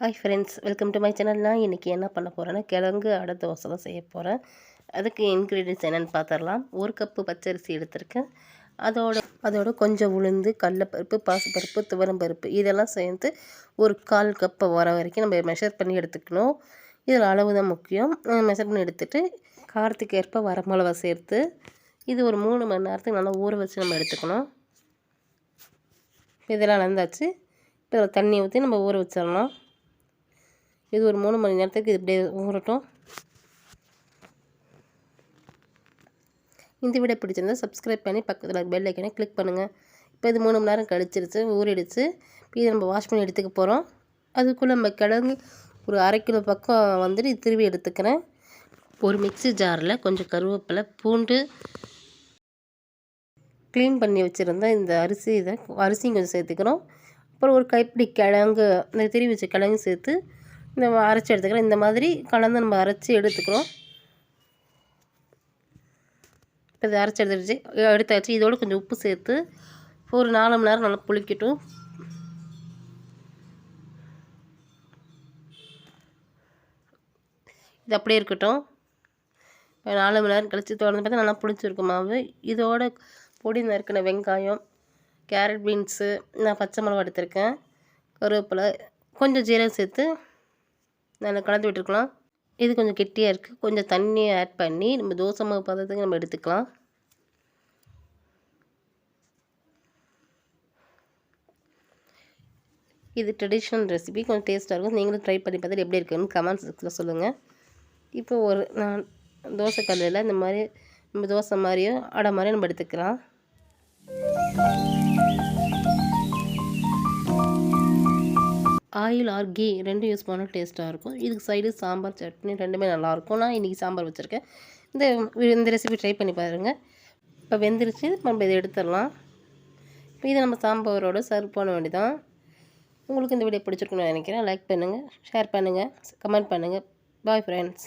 Hi friends welcome to my channel நான் இன்றைக்கி என்ன பண்ண போகிறேன்னா கிழங்கு அடை தோசை தான் செய்ய போகிறேன் அதுக்கு இன்க்ரீடியன்ஸ் என்னென்னு பார்த்துடலாம் ஒரு கப்பு பச்சரிசி எடுத்திருக்கேன். அதோட அதோட கொஞ்சம் உளுந்து கடலப்பருப்பு பாசுப்பருப்பு துவரம்பருப்பு இதெல்லாம் சேர்த்து ஒரு கால் கப்பை வர வரைக்கும் நம்ம மெஷர் பண்ணி எடுத்துக்கணும். இதில் அளவு தான் முக்கியம். மெஷர் பண்ணி எடுத்துகிட்டு காரத்துக்கு ஏற்ப வரமிளகா சேர்த்து இது ஒரு மூணு மணி நேரத்துக்கு நல்லா ஊற வச்சு நம்ம எடுத்துக்கணும். இதெல்லாம் நடந்தாச்சு இப்போ தண்ணி ஊற்றி நம்ம ஊற வச்சிடலாம். இது ஒரு மூணு மணி நேரத்துக்கு இது இப்படியே ஊறட்டும். இந்த வீடியோ பிடிச்சிருந்தா சப்ஸ்கிரைப் பண்ணி பக்கத்தில் பெல் ஐக்கனை கிளிக் பண்ணுங்கள் இப்போ இது மூணு மணி நேரம் கழிச்சிருச்சு ஊறிடுச்சு. இப்போ இதை நம்ம வாஷ் பண்ணி எடுத்துக்க போகிறோம் அதுக்குள்ளே நம்ம கிழங்கு ஒரு அரை கிலோ பக்கம் வந்துட்டு திருவி எடுத்துக்கிறேன். ஒரு மிக்சி ஜாரில் கொஞ்சம் கருவேப்பிலை பூண்டு க்ளீன் பண்ணி வச்சுருந்த இந்த அரிசி இதை அரிசியும் கொஞ்சம் சேர்த்துக்கிறோம். அப்புறம் ஒரு கைப்பிடி கிழங்கு இந்த திருவி வச்ச கிழங்கு சேர்த்து இந்த அரைச்சி எடுத்துக்கிறோம் இந்த மாதிரி கலந்து நம்ம அரைச்சி எடுத்துக்கிறோம். இப்போ இதை அரைச்சி எடுத்துடுச்சு எடுத்தாச்சு. இதோடு கொஞ்சம் உப்பு சேர்த்து ஒரு நாலு மணி நேரம் நல்லா புளிக்கட்டும். இது அப்படியே இருக்கட்டும். நாலு மணி நேரம் கழித்து தொடர்ந்து பார்த்தா நல்லா புளிச்சிருக்கும் மாவு. இதோட பொடி நறுக்கின வெங்காயம் கேரட் பீன்ஸு நான் பச்சை மிளகா எடுத்திருக்கேன். கருவேப்பிலை கொஞ்சம் ஜீரகம் சேர்த்து நல்லா கலந்து விட்டுருக்கலாம். இது கொஞ்சம் கெட்டியாக இருக்குது கொஞ்சம் தண்ணியை ஆட் பண்ணி நம்ம தோசை மாவு பதத்துக்கு நம்ம எடுத்துக்கலாம். இது ட்ரெடிஷ்னல் ரெசிபி கொஞ்சம் டேஸ்ட்டாக இருக்கும். நீங்களும் ட்ரை பண்ணி பார்த்துட்டு எப்படி இருக்குன்னு கமெண்ட் செக்ஸில் சொல்லுங்கள் இப்போ ஒரு நான் தோசை கல்லில் இந்த மாதிரி நம்ம தோசை மாதிரியோ அடை மாதிரியோ நம்ம எடுத்துக்கலாம். ஆயில் ஆர் கீ ரெண்டும் யூஸ் பண்ணால் டேஸ்ட்டாக இருக்கும். இதுக்கு சைடு சாம்பார் சட்னி ரெண்டுமே நல்லாயிருக்கும் நான் இன்றைக்கி சாம்பார் வச்சுருக்கேன். இந்த இந்த ரெசிபி ட்ரை பண்ணி பாருங்கள் இப்போ வெந்துருச்சு. நம்ம இதை எடுத்துடலாம். இப்போ இதை நம்ம சாம்பாரோடு சர்வ் பண்ண வேண்டியதான் உங்களுக்கு இந்த வீடியோ பிடிச்சிருக்குன்னு நினைக்கிறேன். லைக் பண்ணுங்கள் ஷேர் பண்ணுங்கள் கமெண்ட் பண்ணுங்கள் பாய் ஃப்ரெண்ட்ஸ்